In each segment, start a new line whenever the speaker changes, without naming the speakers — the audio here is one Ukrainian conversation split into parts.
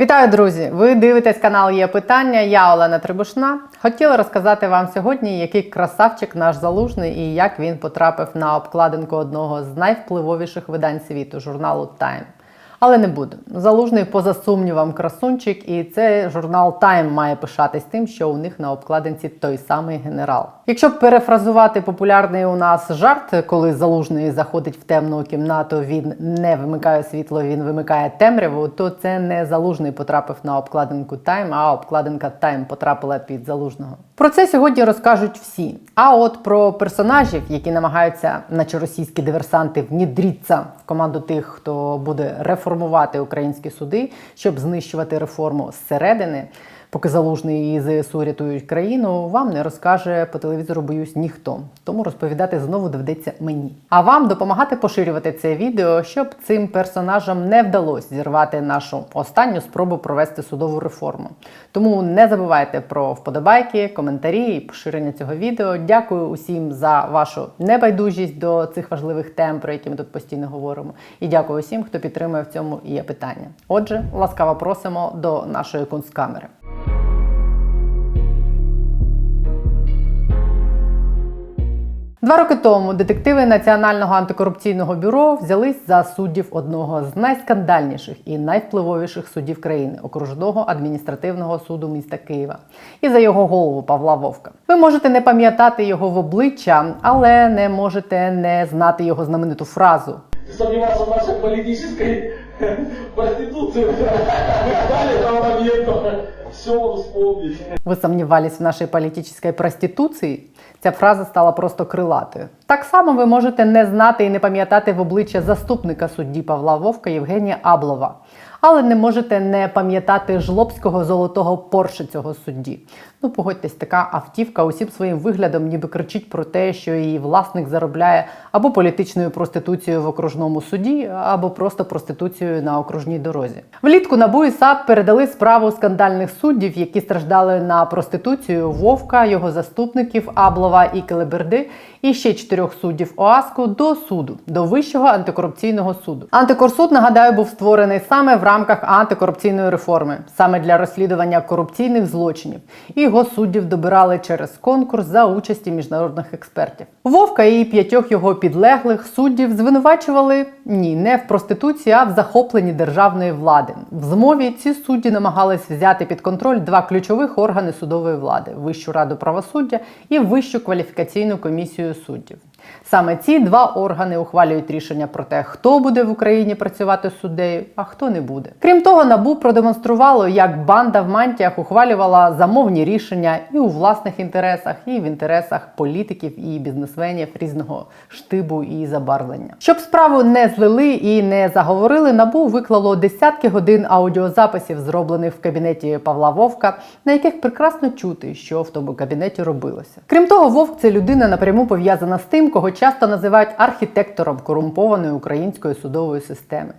Вітаю, друзі! Ви дивитесь канал Є питання. Я Олена Трибушна. Хотіла розказати вам сьогодні, який красавчик наш залужний і як він потрапив на обкладинку одного з найвпливовіших видань світу журналу Time. Але не буду. Залужний поза сумнівом красунчик, і це журнал Time має пишатись тим, що у них на обкладинці той самий генерал. Якщо перефразувати популярний у нас жарт, коли залужний заходить в темну кімнату, він не вимикає світло, він вимикає темряву, то це не залужний потрапив на обкладинку Time, а обкладинка Time потрапила під залужного. Про це сьогодні розкажуть всі. А от про персонажів, які намагаються, наче російські диверсанти, внідріться в команду тих, хто буде реформувати українські суди, щоб знищувати реформу зсередини. Поки залужний і ЗСУ рятують країну, вам не розкаже по телевізору, боюсь, ніхто. Тому розповідати знову доведеться мені. А вам допомагати поширювати це відео, щоб цим персонажам не вдалося зірвати нашу останню спробу провести судову реформу. Тому не забувайте про вподобайки, коментарі і поширення цього відео. Дякую усім за вашу небайдужість до цих важливих тем, про які ми тут постійно говоримо. І дякую усім, хто підтримує в цьому і є питання. Отже, ласкаво просимо до нашої кунсткамери. Два роки тому детективи Національного антикорупційного бюро взялись за суддів одного з найскандальніших і найвпливовіших судів країни окружного адміністративного суду міста Києва і за його голову Павла Вовка. Ви можете не пам'ятати його в обличчя, але не можете не знати його знамениту фразу.
Ты сомневался в нашей политической проституции. дали там этого. Все он.
Ви сумнівались в нашій політичній проституції? Ця фраза стала просто крилатою. Так само ви можете не знати і не пам'ятати в обличчя заступника судді Павла Вовка Євгенія Аблова, але не можете не пам'ятати жлобського золотого порше цього судді. Ну, погодьтесь, така автівка усім своїм виглядом ніби кричить про те, що її власник заробляє або політичною проституцією в окружному суді, або просто проституцією на окружній дорозі. Влітку НАБУ і САП передали справу скандальних суддів, які страждали на проституцію Вовка, його заступників Аблова і Келеберди, і ще чотирьох суддів ОАСКу до суду, до Вищого антикорупційного суду. Антикорсуд, нагадаю, був створений саме в рамках антикорупційної реформи, саме для розслідування корупційних злочинів. І його суддів добирали через конкурс за участі міжнародних експертів. Вовка і п'ятьох його підлеглих суддів звинувачували ні, не в проституції, а в захопленні державної влади. В змові ці судді намагались взяти під контроль два ключових органи судової влади: Вищу раду правосуддя і Вищу кваліфікаційну комісію суддів. Саме ці два органи ухвалюють рішення про те, хто буде в Україні працювати суддею, а хто не буде. Крім того, набу продемонструвало, як банда в мантіях ухвалювала замовні рішення і у власних інтересах, і в інтересах політиків і бізнесменів різного штибу і забарвлення. Щоб справу не злили і не заговорили, набу виклало десятки годин аудіозаписів, зроблених в кабінеті Павла Вовка, на яких прекрасно чути, що в тому кабінеті робилося. Крім того, Вовк це людина напряму пов'язана з тим, кого часто називають архітектором корумпованої української судової системи,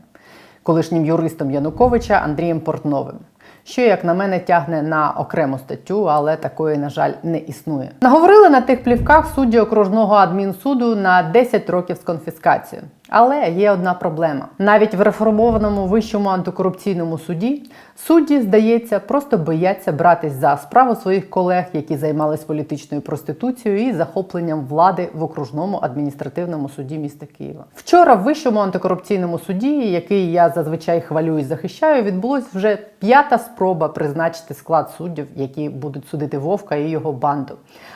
колишнім юристом Януковича Андрієм Портновим. Що, як на мене, тягне на окрему статтю, але такої, на жаль, не існує. Наговорили на тих плівках судді окружного адмінсуду на 10 років з конфіскацією. Але є одна проблема: навіть в реформованому вищому антикорупційному суді судді, здається, просто бояться братись за справу своїх колег, які займались політичною проституцією і захопленням влади в окружному адміністративному суді міста Києва. Вчора в вищому антикорупційному суді, який я зазвичай хвалю і захищаю, відбулась вже п'ята спроба призначити склад суддів, які будуть судити Вовка і його банду.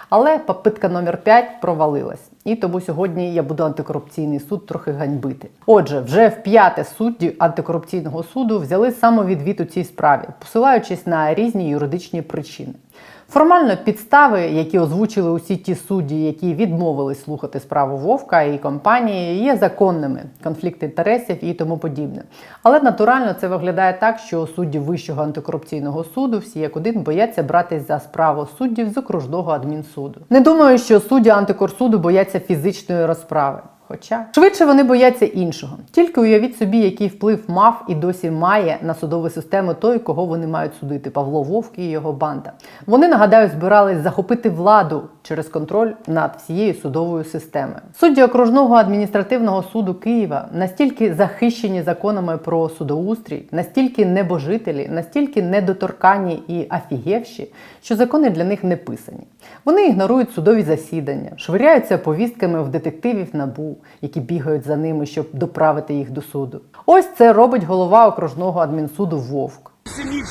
Але попитка номер 5 провалилась. І тому сьогодні я буду антикорупційний суд трохи ганьбити. Отже, вже в п'яте судді антикорупційного суду взяли самовідвід у цій справі, посилаючись на різні юридичні причини. Формально підстави, які озвучили усі ті судді, які відмовились слухати справу Вовка і компанії, є законними, конфлікт інтересів і тому подібне. Але натурально це виглядає так, що судді Вищого антикорупційного суду всі як один бояться братись за справу суддів з окружного адмінсуду. Не думаю, що судді антикорсуду бояться фізичної розправи. Хоча швидше вони бояться іншого. Тільки уявіть собі, який вплив мав і досі має на судову систему той, кого вони мають судити Павло Вовк і його банда. Вони нагадаю, збирались захопити владу через контроль над всією судовою системою. Судді окружного адміністративного суду Києва настільки захищені законами про судоустрій, настільки небожителі, настільки недоторканні і афігевші, що закони для них не писані. Вони ігнорують судові засідання, швиряються повістками в детективів набу, які бігають за ними, щоб доправити їх до суду. Ось це робить голова окружного адмінсуду Вовк.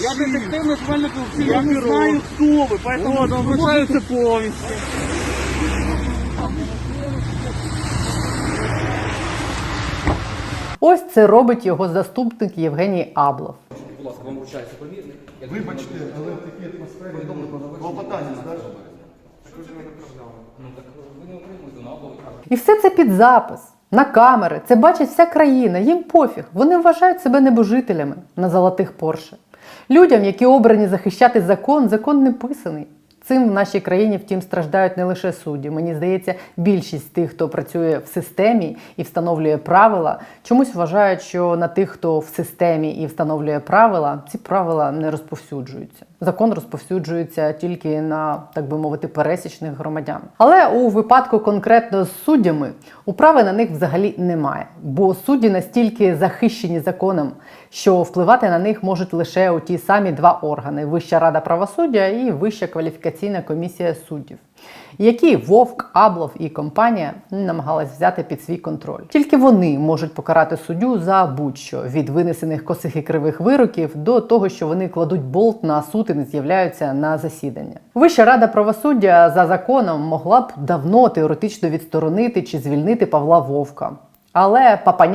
Я детектив національної поліції, я не знаю, хто ви, поэтому вот, обращаюся повністю.
Ось це робить його заступник Євгеній Аблов.
Будь ласка, вам вручається помірник. Я
Вибачте, але в такій атмосфері клопотання
так
І все це під запис, на камери. Це бачить вся країна. Їм пофіг. Вони вважають себе небожителями на золотих Порше. Людям, які обрані захищати закон, закон не писаний. Цим в нашій країні, втім, страждають не лише судді. Мені здається, більшість тих, хто працює в системі і встановлює правила, чомусь вважають, що на тих, хто в системі і встановлює правила, ці правила не розповсюджуються. Закон розповсюджується тільки на, так би мовити, пересічних громадян. Але у випадку конкретно з суддями управи на них взагалі немає, бо судді настільки захищені законом, що впливати на них можуть лише у ті самі два органи: Вища рада правосуддя і Вища кваліфікаційна комісія суддів. Які Вовк, Аблов і компанія намагались взяти під свій контроль. Тільки вони можуть покарати суддю за будь-що від винесених косих і кривих вироків до того, що вони кладуть болт на суд і не з'являються на засідання. Вища рада правосуддя за законом могла б давно теоретично відсторонити чи звільнити Павла Вовка, але по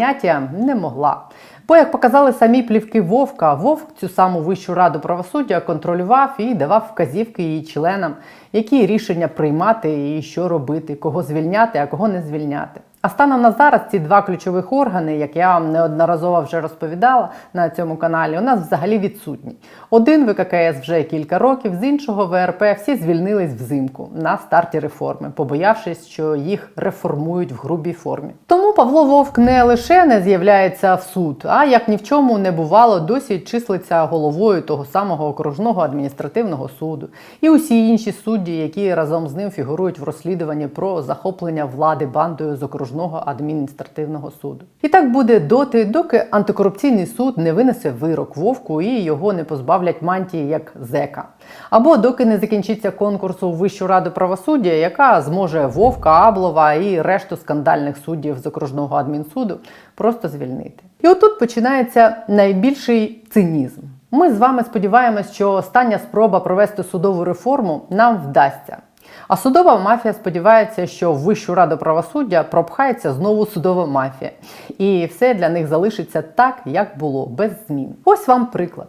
не могла. Бо, як показали самі плівки Вовка, Вовк цю саму Вищу раду правосуддя контролював і давав вказівки її членам, які рішення приймати і що робити, кого звільняти, а кого не звільняти. А станом на зараз ці два ключових органи, як я вам неодноразово вже розповідала на цьому каналі, у нас взагалі відсутні. Один ВККС вже кілька років, з іншого ВРП всі звільнились взимку на старті реформи, побоявшись, що їх реформують в грубій формі. Тому Павло Вовк не лише не з'являється в суд, а як ні в чому не бувало, досі числиться головою того самого окружного адміністративного суду і усі інші судді, які разом з ним фігурують в розслідуванні про захоплення влади бандою з окружного адміністративного суду. І так буде доти, доки антикорупційний суд не винесе вирок вовку і його не позбавлять мантії як зека. Або доки не закінчиться конкурс у Вищу раду правосуддя, яка зможе Вовка, Аблова і решту скандальних суддів з окружного адмінсуду просто звільнити. І отут починається найбільший цинізм. Ми з вами сподіваємось, що остання спроба провести судову реформу нам вдасться. А судова мафія сподівається, що Вищу раду правосуддя пропхається знову судова мафія, і все для них залишиться так, як було, без змін. Ось вам приклад.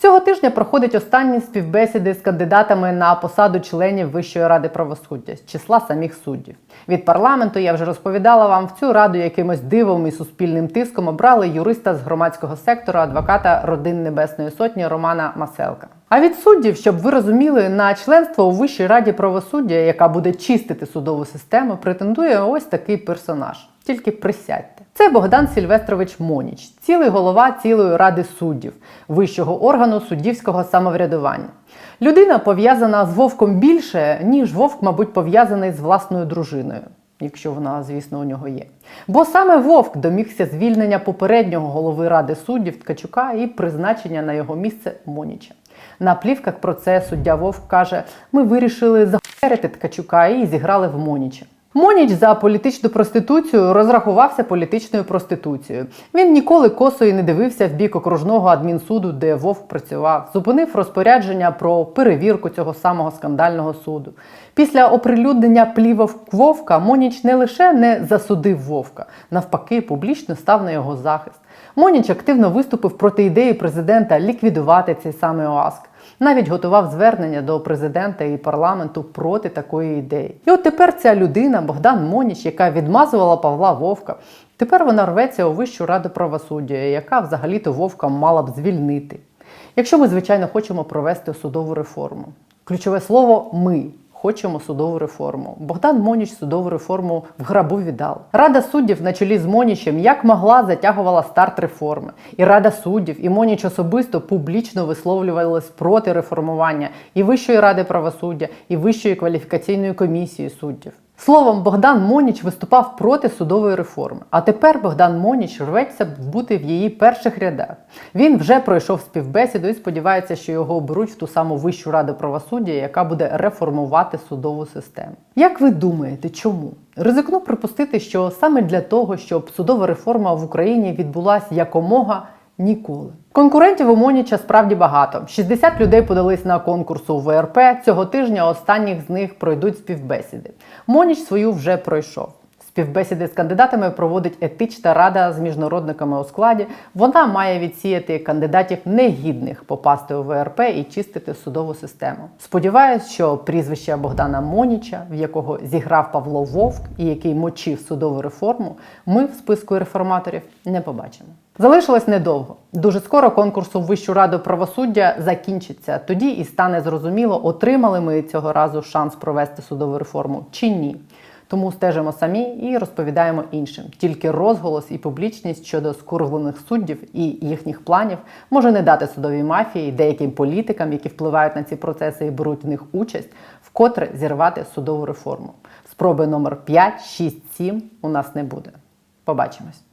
Цього тижня проходять останні співбесіди з кандидатами на посаду членів Вищої ради правосуддя з числа самих суддів. Від парламенту я вже розповідала вам в цю раду якимось дивом і суспільним тиском обрали юриста з громадського сектору, адвоката родин Небесної Сотні Романа Маселка. А від суддів, щоб ви розуміли, на членство у Вищій раді правосуддя, яка буде чистити судову систему, претендує ось такий персонаж. Тільки присядьте. Це Богдан Сільвестрович Моніч, цілий голова цілої ради суддів, вищого органу суддівського самоврядування. Людина пов'язана з Вовком більше, ніж Вовк, мабуть, пов'язаний з власною дружиною. Якщо вона, звісно, у нього є. Бо саме Вовк домігся звільнення попереднього голови ради суддів Ткачука і призначення на його місце Моніча. На плівках про це суддя Вовк каже: ми вирішили захерити Ткачука і зіграли в Моніча. Моніч за політичну проституцію розрахувався політичною проституцією. Він ніколи косою не дивився в бік окружного адмінсуду, де Вовк працював, зупинив розпорядження про перевірку цього самого скандального суду. Після оприлюднення плівок Вовка Моніч не лише не засудив Вовка, навпаки, публічно став на його захист. Моніч активно виступив проти ідеї президента ліквідувати цей самий ОАСК. Навіть готував звернення до президента і парламенту проти такої ідеї. І от тепер ця людина, Богдан Моніч, яка відмазувала Павла Вовка, тепер вона рветься у Вищу раду правосуддя, яка взагалі-то Вовка мала б звільнити. Якщо ми, звичайно, хочемо провести судову реформу. Ключове слово ми Хочемо судову реформу. Богдан Моніч судову реформу в грабу віддав. Рада суддів на чолі з Монічем як могла затягувала старт реформи. І Рада суддів, і Моніч особисто публічно висловлювались проти реформування і Вищої ради правосуддя, і Вищої кваліфікаційної комісії суддів. Словом, Богдан Моніч виступав проти судової реформи. А тепер Богдан Моніч рветься бути в її перших рядах. Він вже пройшов співбесіду і сподівається, що його оберуть в ту саму Вищу раду правосуддя, яка буде реформувати судову систему. Як ви думаєте, чому? Ризикну припустити, що саме для того, щоб судова реформа в Україні відбулася якомога Ніколи. Конкурентів у Моніча справді багато. 60 людей подались на конкурс у ВРП. Цього тижня останніх з них пройдуть співбесіди. Моніч свою вже пройшов. Співбесіди з кандидатами проводить етична рада з міжнародниками у складі. Вона має відсіяти кандидатів негідних попасти у ВРП і чистити судову систему. Сподіваюсь, що прізвище Богдана Моніча, в якого зіграв Павло Вовк і який мочив судову реформу, ми в списку реформаторів не побачимо. Залишилось недовго. Дуже скоро конкурс у Вищу раду правосуддя закінчиться. Тоді і стане зрозуміло, отримали ми цього разу шанс провести судову реформу чи ні. Тому стежимо самі і розповідаємо іншим. Тільки розголос і публічність щодо скурвлених суддів і їхніх планів може не дати судовій мафії деяким політикам, які впливають на ці процеси і беруть в них участь, вкотре зірвати судову реформу. Спроби номер 5, 6, 7 у нас не буде. Побачимось.